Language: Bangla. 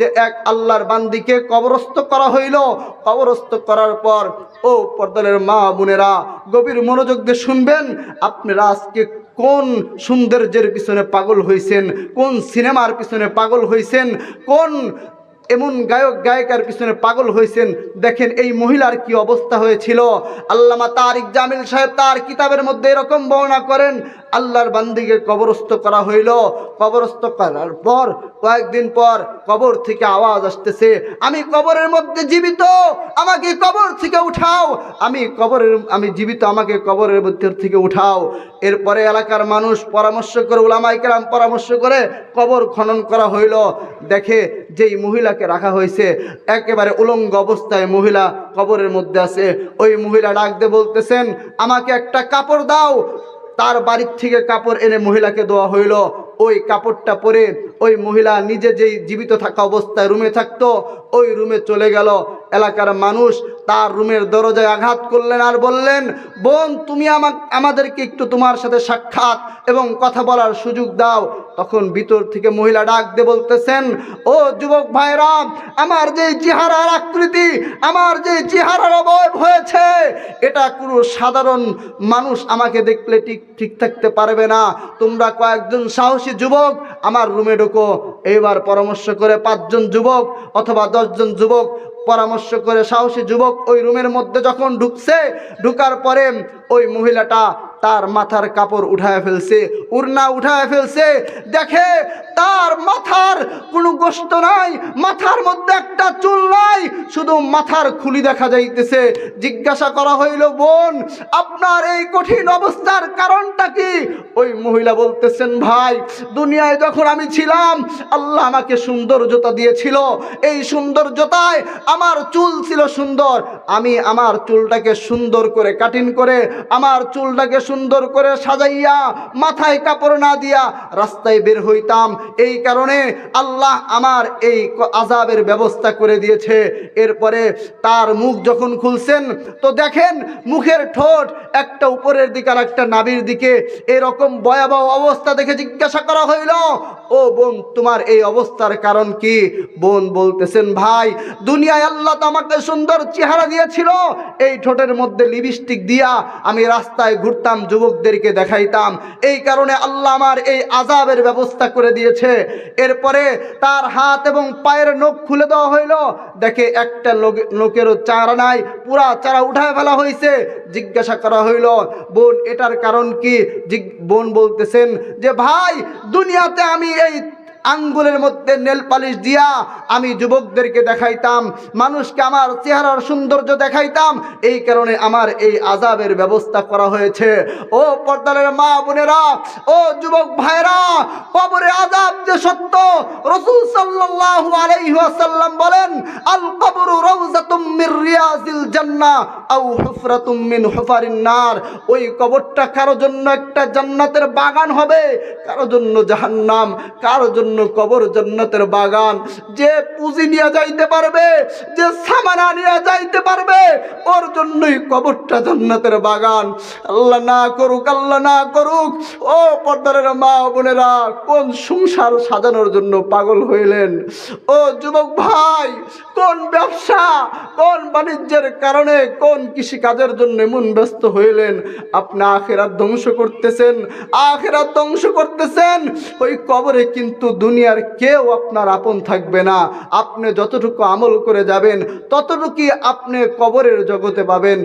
যে এক আল্লাহর বান্দিকে কবরস্থ করা হইল। কবরস্থ করার পর, ও পর্দলের মা বোনেরা, গভীর মনোযোগ দিয়ে শুনবেন, আপনারা আজকে কোন সৌন্দর্যের পিছনে পাগল হয়েছেন কোন সিনেমার পিছনে পাগল হয়েছেন কোন এমন গায়ক, গায়িকার পিছনে পাগল হয়েছেন দেখেন এই মহিলার কি অবস্থা হয়েছিল। আল্লামা তারিক জামিল সাহেব তার কিতাবের মধ্যে এরকম বর্ণনা করেন আল্লাহর বান্দিকে কবরস্থ করা হইল। কবরস্থ করার পর, কয়েকদিন পর কবর থেকে আওয়াজ আসতেছে, আমি কবরের মধ্যে জীবিত, আমাকে কবর থেকে উঠাও, আমি কবরের, আমি জীবিত, আমাকে কবরের মধ্যে থেকে উঠাও। এরপরে এলাকার মানুষ পরামর্শ করে ওলামাইকেরাম পরামর্শ করে কবর খনন করা হইল। দেখে যেই মহিলাকে রাখা হয়েছে, একেবারে উলঙ্গ অবস্থায় মহিলা কবরের মধ্যে আছে। ওই মহিলা ডাক দিয়ে বলতেছেন, আমাকে একটা কাপড় দাও তার বাড়ির থেকে কাপড় এনে মহিলাকে দেওয়া হইল। ওই কাপড়টা পরে ওই মহিলা নিজে যেই জীবিত থাকা অবস্থায় রুমে থাকতো, ওই রুমে চলে গেল। এলাকার মানুষ তার রুমের দরজায় আঘাত করলেন আর বললেন, বোন, তুমি আমা আমাদেরকে একটু তোমার সাথে সাক্ষাৎ এবং কথা বলার সুযোগ দাও। তখন ভিতর থেকে মহিলা ডাক দিয়ে বলতেছেন, ও যুবক ভাইরা, আমার যে চেহারার আকৃতি, আমার যে চেহারার অবয়ব হয়েছে, এটা কোনো সাধারণ মানুষ আমাকে দেখলে ঠিক ঠিক থাকতে পারবে না। তোমরা কয়েকজন সাহসী যুবক, আমার রুমে ঢুকো। এইবার পরামর্শ করে পাঁচজন যুবক অথবা দশজন যুবক পরামর্শ করে সাহসী যুবক ওই রুমের মধ্যে যখন ঢুকছে ঢুকার পরে ওই মহিলাটা তার মাথার কাপড় উঠায় ফেলছে, উড়না উঠায় ফেলছে। দেখে তার মাথার কোনো গোস্ত নাই, মাথার মধ্যে একটা চুল নাই, শুধু মাথার খুলি দেখা যাইতেছে। জিজ্ঞাসা করা হইল, বোন, আপনার এই কঠিন অবস্থার কারণটা কি? ওই মহিলা বলতেছেন, ভাই, দুনিয়ায় যখন আমি ছিলাম, আল্লাহ আমাকে সৌন্দর্যতা দিয়েছিল। এই সৌন্দর্যতায় আমার চুল ছিল সুন্দর। আমি আমার চুলটাকে সুন্দর করে কাটিং করে, আমার চুলটাকে সুন্দর করে সাজাইয়া, মাথায় কাপড় না দিয়া রাস্তায় বের হইতাম। এই কারণে আল্লাহ আমার এই আজাবের ব্যবস্থা করে দিয়েছে। এরপরে তার মুখ যখন খুলছেন, তো দেখেন মুখের ঠোঁট একটা উপরের দিকে আর একটা নাবির দিকে। এরকম ভয়াবহ অবস্থা দেখে জিজ্ঞাসা করা হইল, ও বোন, তোমার এই অবস্থার কারণ কি? বোন বলতেছেন, ভাই, দুনিয়ায় আল্লাহ তো আমাকে সুন্দর চেহারা দিয়েছিল। এই ঠোঁটের মধ্যে লিপস্টিক দিয়া আমি রাস্তায় ঘুরতাম যুবকদেরকে দেখাইতাম। এই কারণে আল্লাহ আমার এই আজাবের ব্যবস্থা করে দিয়েছে। এরপরে তার হাত এবং পায়ের নখ খুলে দেওয়া হইল। দেখে একটা লোক- লোকেরও চারা নাই, পুরা চারা উঠায় ফেলা হয়েছে জিজ্ঞাসা করা হইল, বোন, এটার কারণ কি? বোন বলতেছেন যে, ভাই, দুনিয়াতে আমি এই আঙ্গুলের মধ্যে নেল পালিশ দিয়া আমি যুবকদেরকে দেখাইতাম, মানুষকে আমার চেহারার সৌন্দর্য দেখাইতাম, এই কারণে আমার এই আজাবের ব্যবস্থা করা হয়েছে। ও পর্দারের মা বোনেরা, ও যুবক ভাইরা কবরে আজাব যে সত্য, রসুল সাল্লাল্লাহু আলাইহি ওয়াসাল্লাম বলেন, আল কবরু রিয়াজিল হুফরাতুম মিন নার। ওই কবরটা কারও জন্য একটা জান্নাতের বাগান হবে, কারও জন্য জাহান্নাম, কারও জন্য কবর জন্নতের বাগান। যে পুঁজি নিয়ে যাইতে পারবে, যে সামানা নিয়ে যাইতে পারবে, ওর জন্যই কবরটা জন্নতের বাগান। আল্লাহ না করুক, আল্লাহ না করুক, ও পর্দারের মা বোনেরা, কোন সংসার সাজানোর জন্য পাগল হইলেন? ও যুবক ভাই কোন ব্যবসা, কোন বাণিজ্যের কারণে কোন কৃষি কাজের জন্য এমন ব্যস্ত হইলেন? আপনি আখেরাত ধ্বংস করতেছেন, আখেরাত ধ্বংস করতেছেন। ওই কবরে কিন্তু দুনিয়ার কেউ আপনার আপন থাকবে না। আপনি যতটুকু আমল করে যাবেন, ততটুকুই আপনি কবরের জগতে পাবেন।